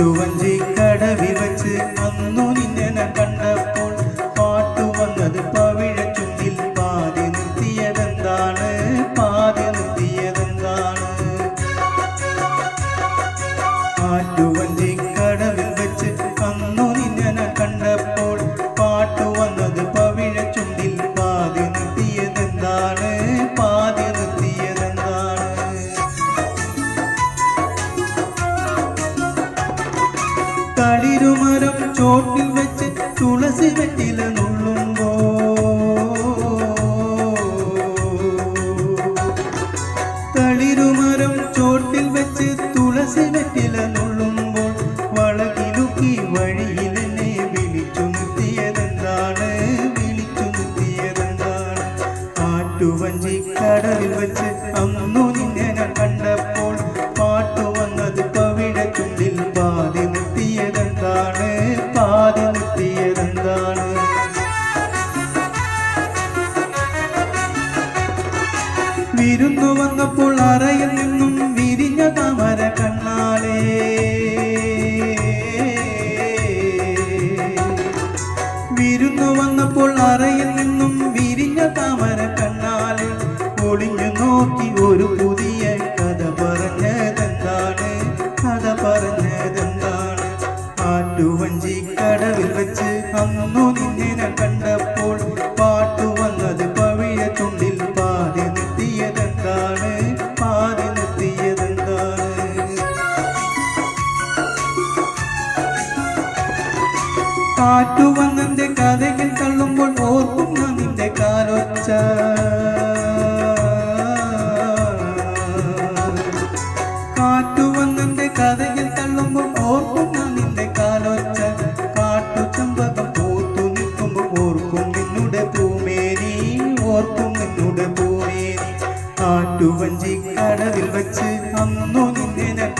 പാട്ടുവഞ്ചി കടവിൽ വച്ച് അന്നു നിന്നെ കണ്ടപ്പോൾ പാട്ടു വന്നത് പവിഴച്ചുണ്ടിൽ പാതി നിർത്തിയതെന്താണ്? പാതി നിർത്തിയതെന്താണ്? പാട്ടുവഞ്ചി ചോട്ടിൽ വെച്ച് തുളസി വെറ്റില നുള്ളുമ്പോ. തളിരുമരം ചോട്ടിൽ വെച്ച് തുളസി വെറ്റില നുള്ളുമ്പോൾ വളകിലുക്കി വഴിയിൽ എന്നെ വിളിച്ചു നിർത്തിയതെന്താണ്? വിളിച്ചു നിർത്തിയതെന്താണ്? ആറ്റുവഞ്ചി കടലിൽ വെച്ച് വന്നപ്പോൾ അറയിൽ നിന്നും വിരിഞ്ഞ താമര കണ്ണാളേ വിരുന്നു വന്നപ്പോൾ അറയിൽ നിന്നും വിരിഞ്ഞ താമര കണ്ണാളെ ഒളിഞ്ഞു നോക്കി ഒരു പുതിയ കഥ പറഞ്ഞതെന്താണ്? കഥ പറഞ്ഞതെന്താണ്? ആറ്റുവഞ്ചി കടവിൽ വെച്ച് അന്നു നിന്നെ ഞാൻ കാറ്റു വന്നെന്റെ കഥകൾ തള്ളുമ്പോൾ ഓർക്കും ഞാൻ നിന്റെ കാലൊച്ച. കാറ്റു വന്നെന്റെ കഥകൾ തള്ളുമ്പോൾ ഓർക്കും ഞാൻ നിന്റെ കാലൊച്ച. കാട്ടു ചമ്പകം പൂത്തു നിൽക്കുമ്പോൾ ഓർക്കും നിന്നുടെ പൂമേനി ഓർക്കും നിന്നുടെ പൂമേനി. ആറ്റുവഞ്ചി കടവിൽ വെച്ച് അന്നു നിന്നെ ഞാൻ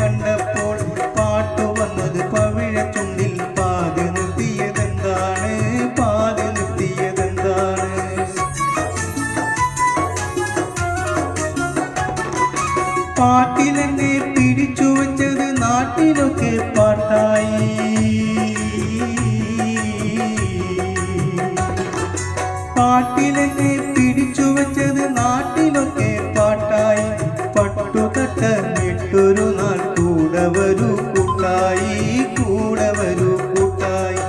പാട്ടിനൊക്കെ പാട്ടായി. പാട്ടിലൊക്കെ പിടിച്ചു വെച്ചത് നാട്ടിലൊക്കെ പാട്ടായി. പട്ടുകട്ട വിട്ടൊരു നാൾ കൂടെ വരൂ കൂട്ടായി കൂടെ വരൂ കൂട്ടായി.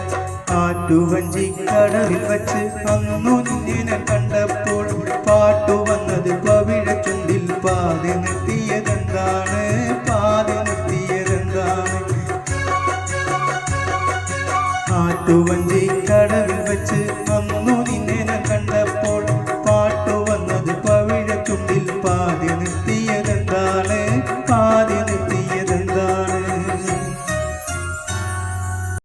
കടവിൽ വച്ച് അന്നു നിന്നെ കണ്ടപ്പോൾ പാട്ടു വന്നത് പവിഴ ചുണ്ടിൽ പാതി നിർത്തിയതെന്താണ് പാട്ടുവഞ്ചി കടവിൽ വെച്ച് വന്നു നിന്നെ കണ്ടപ്പോൾ പാട്ടു വന്നത് പവിഴത്തുണ്ടിൽ പാതി നിർത്തി